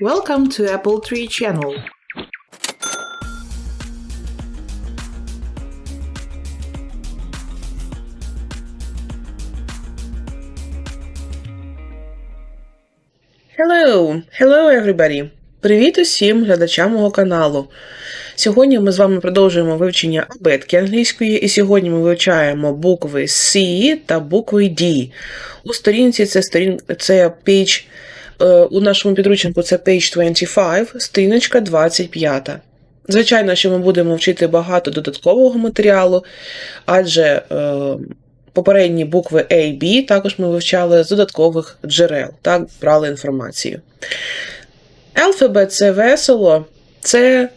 Welcome to Apple Tree Channel. Hello! Hello, everybody! Привіт усім глядачам мого каналу. Сьогодні ми з вами продовжуємо вивчення абетки англійської, і сьогодні ми вивчаємо букви C та букви D. У сторінці це сторін... це page, у нашому підручнику це page 25, сторіночка 25. Звичайно, що ми будемо вчити багато додаткового матеріалу, адже е, попередні букви A, B також ми вивчали з додаткових джерел, так, брали інформацію. Алфабет це весело, це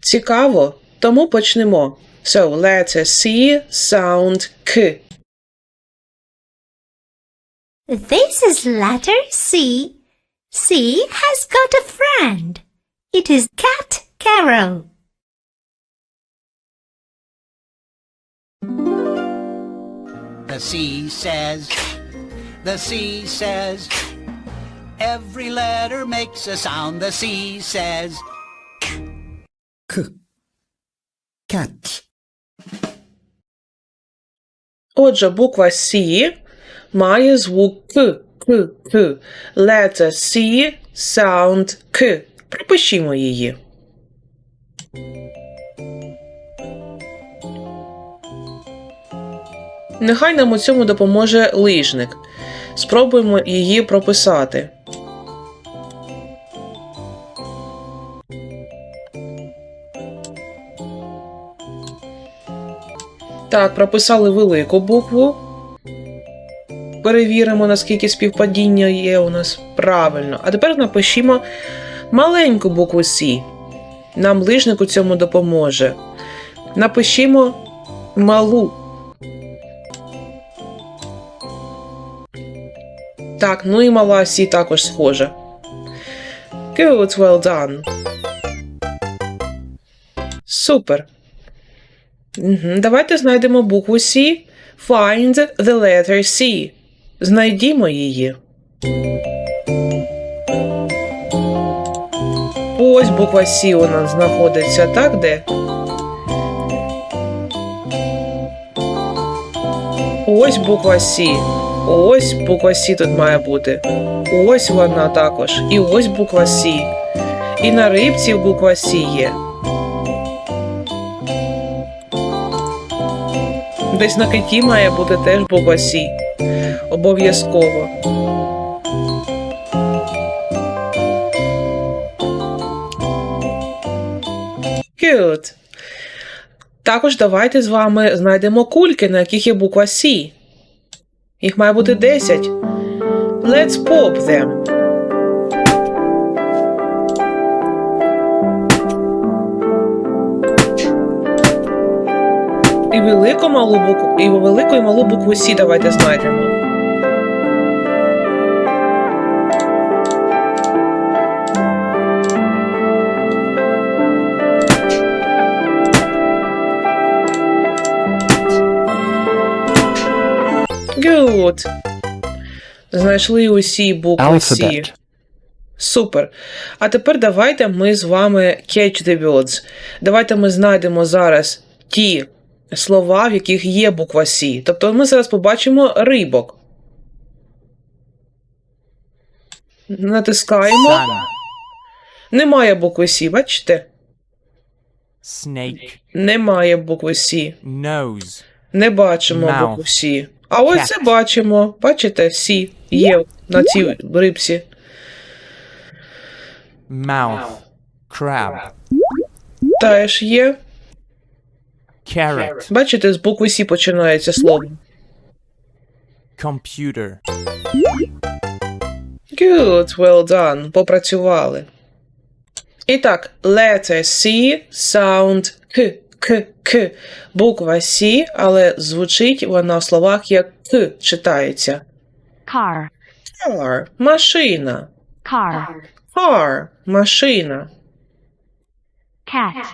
цікаво, тому почнемо. So, letter C, sound K. This is letter C. C has got a friend. It is Cat Carol. The sea says, the sea says, every letter makes a sound. The sea says, cat, Отже, буква C має звук К, К, К. Letter C, sound К. Пропишімо її. Нехай нам у цьому допоможе лижник. Спробуємо її прописати. Так, прописали велику букву. Перевіримо, наскільки співпадіння є у нас правильно. А тепер напишімо маленьку букву С. Нам лижник у цьому допоможе. Напишімо малу. Так, ну і мала Сі також схожа. Good, well done. Супер. Давайте знайдемо букву C. Find the letter C. Знайдімо її. Ось буква C у нас знаходиться, так де? Ось буква C. Ось буква C тут має бути. Ось вона також. І ось буква C. І на рибці буква C є. Десь на киті має бути теж буква С. Обов'язково. Good. Також давайте з вами знайдемо кульки, на яких є буква С. Їх має бути 10. Let's pop them. І велику малу букву, і велику і малу букву Сі давайте знайдемо. Good. Знайшли усі букви. Alphabet. Супер. А тепер давайте ми з вами catch the words. Давайте ми знайдемо зараз ті слова, в яких є буква Сі. Тобто ми зараз побачимо рибок. Натискаємо. sun, Немає букви Сі, бачите? snake, Немає букви nose, Не бачимо Mouth. букву Сі. А ось це бачимо. Бачите, Сі є на цій рибці. mouth, crab, Теж є. carrot, Бачите, з букви Сі починається слово. computer, Good, well done. Попрацювали. І так, letter C, sound К, К, К. Буква C, але звучить вона в словах як К читається. Car. Car – машина. Car. Car – машина. Cat.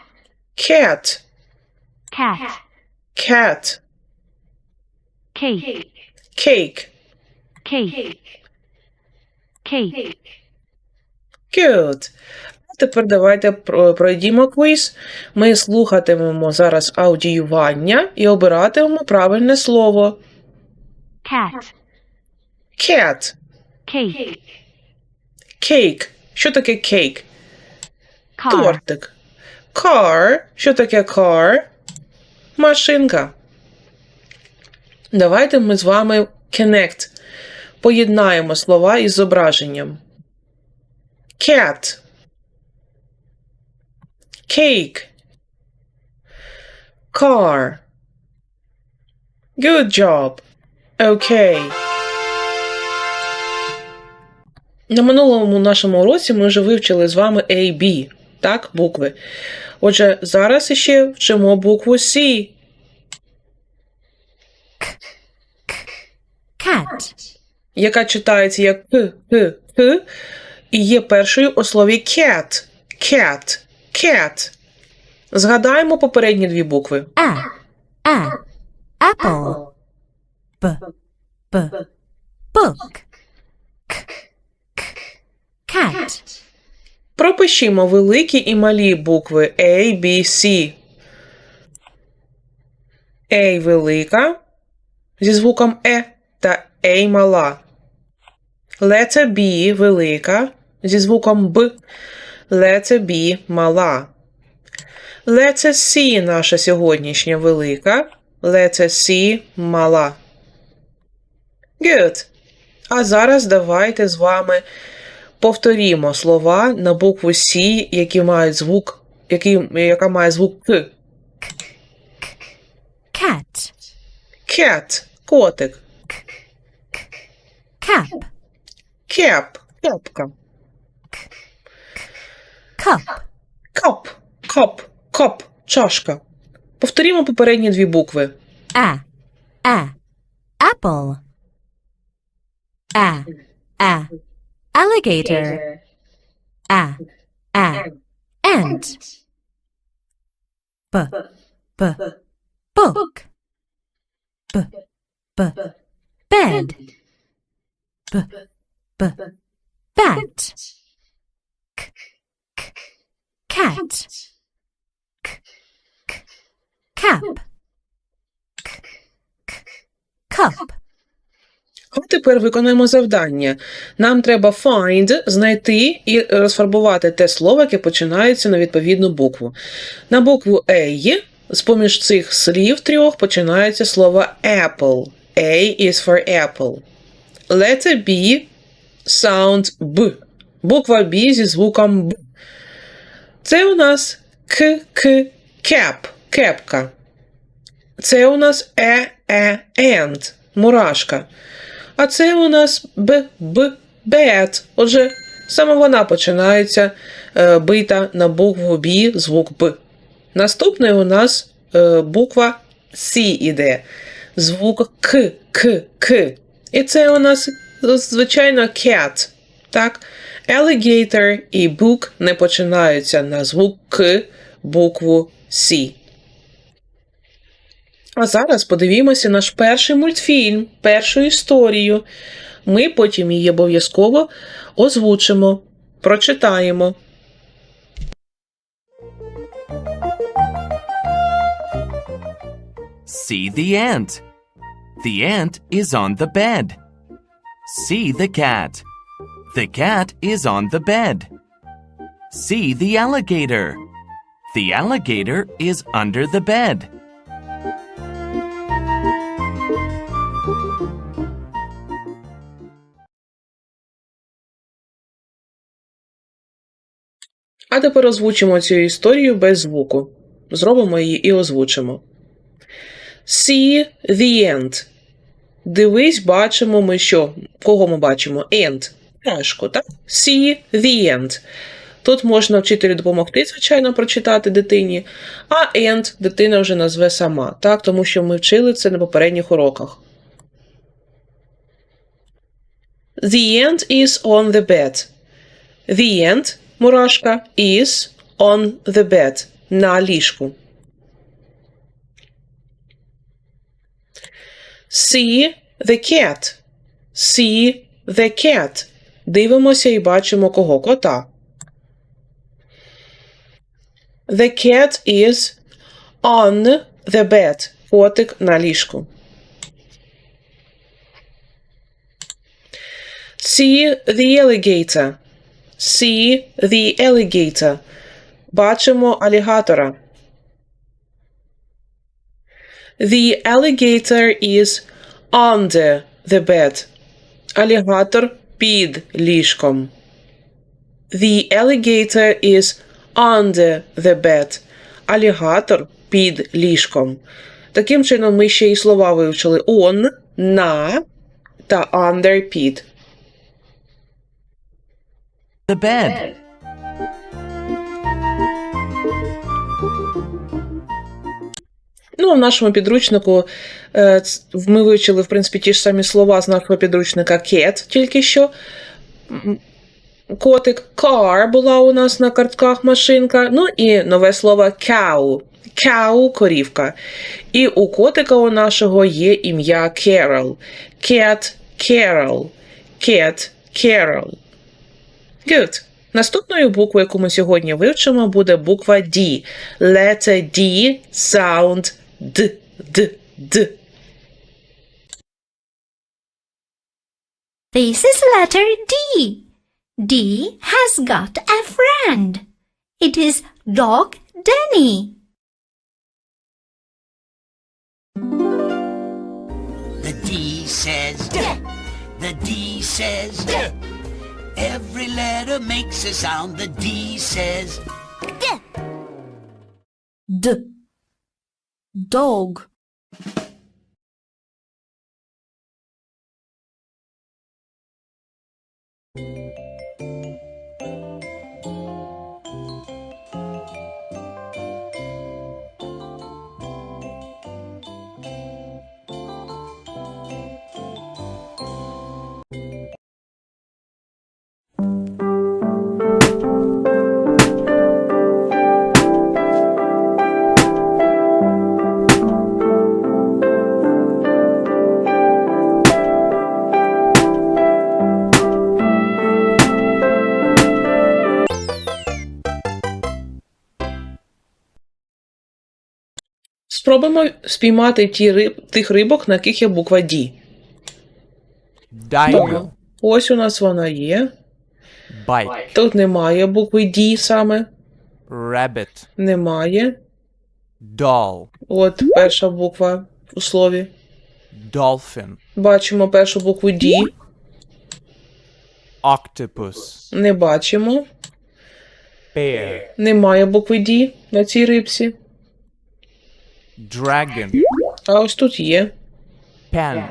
Cat – Cat. cat. Cake. Cake Cake. Cake. Good. Тепер давайте про- пройдімо квіз. Ми слухатимемо зараз аудіювання і обиратимемо правильне слово. cat, Cat. cake, Cake. Що таке cake? car, Тортик. Car. Що таке car? Машинка. Давайте ми з вами connect. Поєднаємо слова із зображенням. Cat. Cake. Car. Good job. Okay. На минулому нашому уроці ми вже вивчили з вами A, B, так, букви. Отже, зараз іще вчимо букву C. cat, яка читається як П, П, і є першою у слові cat. Cat. Cat. Згадаємо попередні дві букви. a, a, apple, b, b, book, k, k, cat, Пропишімо великі і малі букви A, B, C. A велика зі звуком Е та A мала. Летер B велика зі звуком Б. Летер B мала. Летер C наша сьогоднішня велика. Летер C мала. Good. А зараз давайте з вами повторімо слова на букву С, які мають звук, які, яка має звук К. cat, Cat – котик. cap, Cap – кепка. Cup, Cup – коп, коп – чашка. Повторімо попередні дві букви. a, a, apple, a, a, alligator, a, a, ant, b, b, book, b, b, bed, b, b, bat, cat, k, k, cap, k, k, cup. А тепер виконаємо завдання. Нам треба find, знайти і розфарбувати те слово, яке починається на відповідну букву. На букву A з-поміж цих слів трьох починається слово apple. A is for apple. Letter B sound B. Буква B зі звуком Б. Це у нас К, К, cap, кепка. Це у нас е, е, ant, мурашка. А це у нас б, б, бет. Отже, саме вона починається е, бита на букву Б, звук Б. Наступний у нас е, буква С іде. Звук К, К, К. І це у нас, звичайно, cat. Так? Alligator і book не починаються на звук К, букву С. А зараз подивімося наш перший мультфільм, першу історію. Ми потім її обов'язково озвучимо, прочитаємо. See the ant. The ant is on the bed. See the cat. The cat is on the bed. See the alligator. The alligator is under the bed. А тепер озвучимо цю історію без звуку. Зробимо її і озвучимо. See the end. Дивись, бачимо ми що? Кого ми бачимо? End. Пташку, так? See the end. Тут можна вчителю допомогти, звичайно, прочитати дитині, а end дитина вже назве сама, так? Тому що ми вчили це на попередніх уроках. The end is on the bed. The end, мурашка, is on the bed. На ліжку. See the cat. See the cat. Дивимося і бачимо кого? Кота. The cat is on the bed. Котик на ліжку. See the alligator. See the alligator. Бачимо алігатора. The alligator is under the bed. Алігатор під ліжком. The alligator is under the bed. Алігатор під ліжком. Таким чином, ми ще й слова вивчили on, на та under під. The bed. Ну, в нашому підручнику е, ми вивчили, в принципі, ті ж самі слова з нашого підручника cat тільки що. Котик car була у нас на картках машинка. Ну і нове слово cow. Cow – корівка. І у котика у нашого є ім'я Carol. Cat Carol. Cat Carol. Good. Наступною буквою, яку ми сьогодні вивчимо, буде буква D. Letter D sound D. D. D. This is letter D. D has got a friend. It is dog Danny. The D says D. The D says D. Every letter makes a sound. The D says D. Dog. Спробуємо спіймати ті риб, тих рибок, на яких є буква D. Dino. Ось у нас вона є. Bike. Тут немає букви D саме. Rabbit. Немає. Doll. От перша буква у слові. Dolphin. Бачимо першу букву D. Octopus. Не бачимо. Bear. Немає букви D на цій рибці. Dragon. А ось тут є. Pen.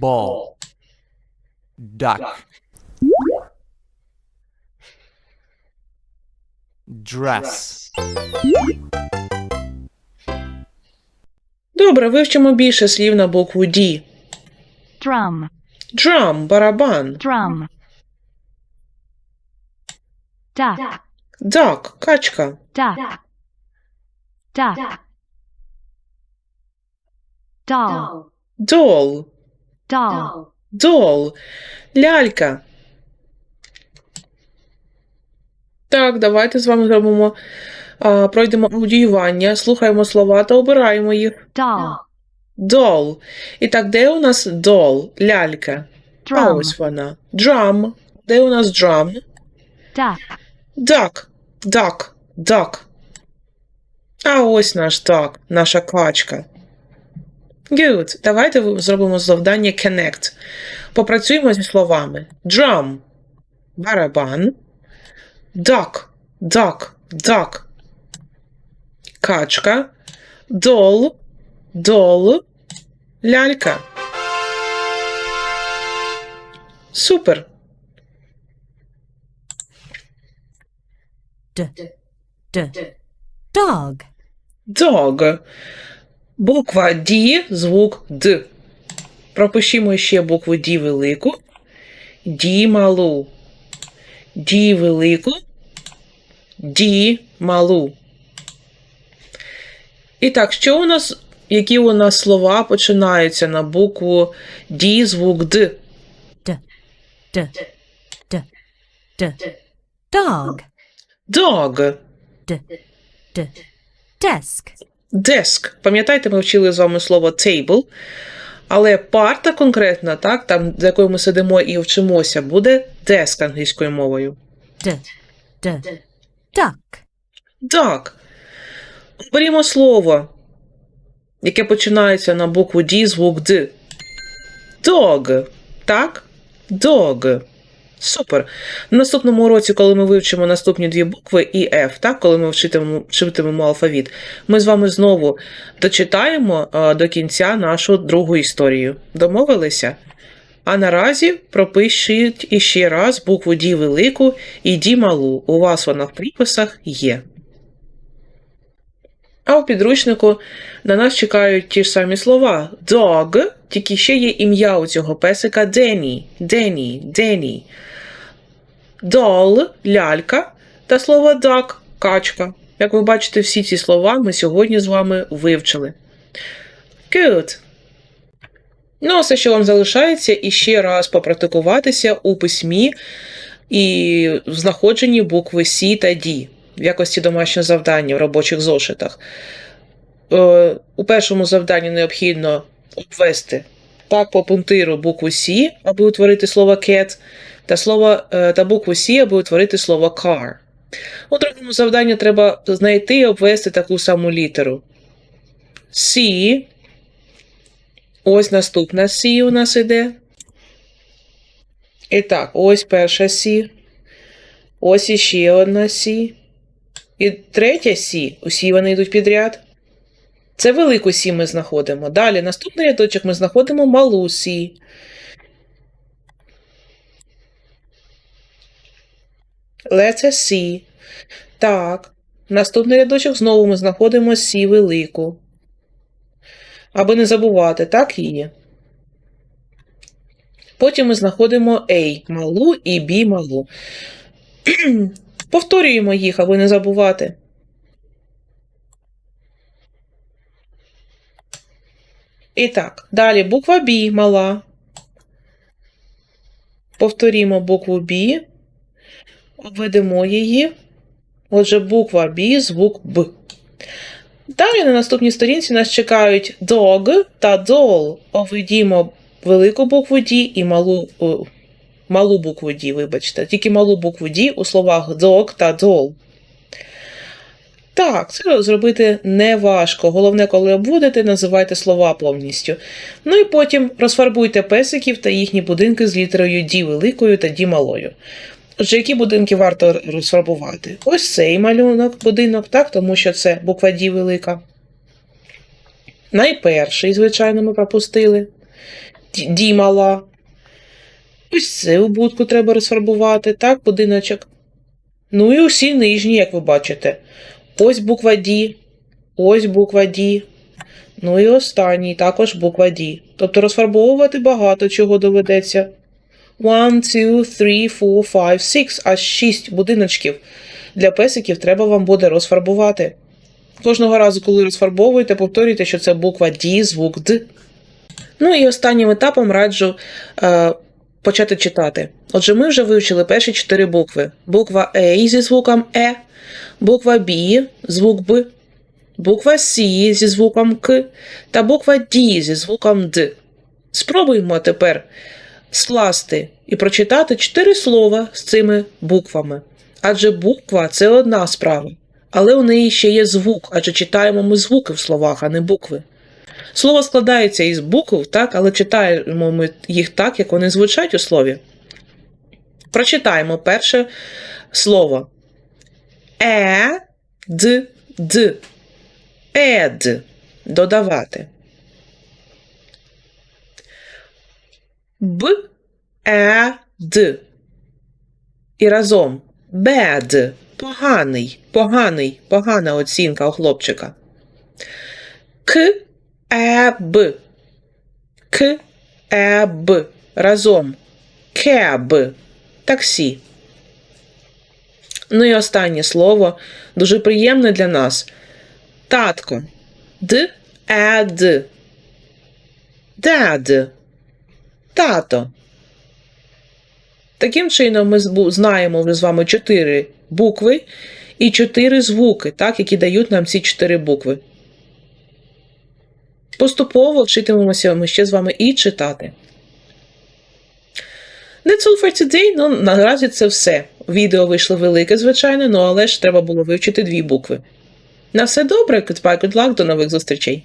Ball. Duck. Dress. Добре, вивчимо більше слів на букву D. drum, Drum – барабан. drum. Duck, Duck – качка. duck. Duck. Doll, Doll doll. – doll. Лялька. Так, давайте з вами зробимо, а, пройдемо аудіювання, слухаємо слова та обираємо їх. Doll, Doll. І так, де у нас doll? Лялька. А ось вона. Drum. Де у нас drum? duck, Duck. Duck. Duck. А ось наш duck, наша качка. Good. Давайте зробимо завдання connect. Попрацюємо зі словами. Drum. Барабан. Duck. Duck. Duck. Качка. Doll. Doll. Лялька. Супер. D. D. Dog. Dog. Буква D, звук Д. Пропишімо ще букву D велику. D малу. D велику. D малу. І так, що у нас, які у нас слова починаються на букву D, звук Д? D. D. D. D. Dog. Dog. D. D. Desk. Desk. Пам'ятаєте, ми вчили з вами слово table, але парта конкретна, так, там, за якою ми сидимо і вчимося, буде desk англійською мовою. D. D. Duck. Так. Берімо слово, яке починається на букву D, звук Д. Dog. Так? Dog. Супер. На наступному уроці, коли ми вивчимо наступні дві букви і F, так, коли ми вчитимемо, алфавіт, ми з вами знову дочитаємо е, до кінця нашу другу історію. Домовилися? А наразі пропишіть іще раз букву D велику і D малу. У вас вона в приписах є. А у підручнику на нас чекають ті ж самі слова. Dog, тільки ще є ім'я у цього песика Дені, Дені, Дені. Doll – лялька та слово duck – качка. Як ви бачите, всі ці слова ми сьогодні з вами вивчили. Good. Ну, все, що вам залишається, і ще раз попрактикуватися у письмі і в знаходженні букви C та D в якості домашнього завдання в робочих зошитах. Е, у першому завданні необхідно обвести так по пунктиру букву C, аби утворити слово cat, та, слово, е, та букву C, аби утворити слово car. У другому завданні треба знайти і обвести таку саму літеру. C. Ось наступна C у нас іде. І так, ось перша C. Ось іще одна C. І третя Сі, усі вони йдуть підряд. Це велику Сі ми знаходимо. Далі наступний рядочок ми знаходимо малу Сі. Letter C. Так. Наступний рядочок знову ми знаходимо Сі велику. Аби не забувати, так її. Потім ми знаходимо A малу і B малу. Повторюємо їх, аби не забувати. І так, далі буква B мала. Повторімо букву B. Обведемо її. Отже, буква B, звук Б. Далі на наступній сторінці нас чекають dog та doll. Обведімо велику букву D і малу. о, малу букву D, вибачте, тільки малу букву D у словах dog та doll. Так, це зробити не важко. Головне, коли обводите, називайте слова повністю. Ну і потім розфарбуйте песиків та їхні будинки з літерою D великою та D малою. Отже, які будинки варто розфарбувати? Ось цей малюнок, будинок, так, тому що це буква D велика. Найперший, звичайно, ми пропустили. D мала. Ось цю будку треба розфарбувати, так, будиночок. Ну і усі нижні, як ви бачите. Ось буква D, ось буква D. Ну і останній також буква D. Тобто розфарбовувати багато чого доведеться. One, two, three, four, five, six. Аж шість будиночків для песиків треба вам буде розфарбувати. Кожного разу, коли розфарбовуєте, повторюйте, що це буква D, звук Д. Ну і останнім етапом раджу е, почати читати. Отже, ми вже вивчили перші чотири букви: буква A зі звуком Е, буква B, звук Б, буква C зі звуком К та буква D зі звуком Д. Спробуємо тепер скласти і прочитати чотири слова з цими буквами. Адже буква це одна справа, але у неї ще є звук, адже читаємо ми звуки в словах, а не букви. Слово складається із букв, так, але читаємо ми їх так, як вони звучать у слові. Прочитаємо перше слово. Е, д, д. Ед. Додавати. Б, е, д. І разом. Bad. Поганий, поганий, погана оцінка у хлопчика. К, е, б. К, е, б. Разом. Кеб. Таксі. Ну і останнє слово дуже приємне для нас. Татко. Д, е, д. Дад. Тато. Таким чином, ми знаємо вже з вами чотири букви і чотири звуки, так, які дають нам ці чотири букви. Поступово вчитимемося ми ще з вами і читати. That's all for today. Ну, наразі це все. Відео вийшло велике, звичайно, ну але ж треба було вивчити дві букви. На все добре, goodbye, good luck, до нових зустрічей!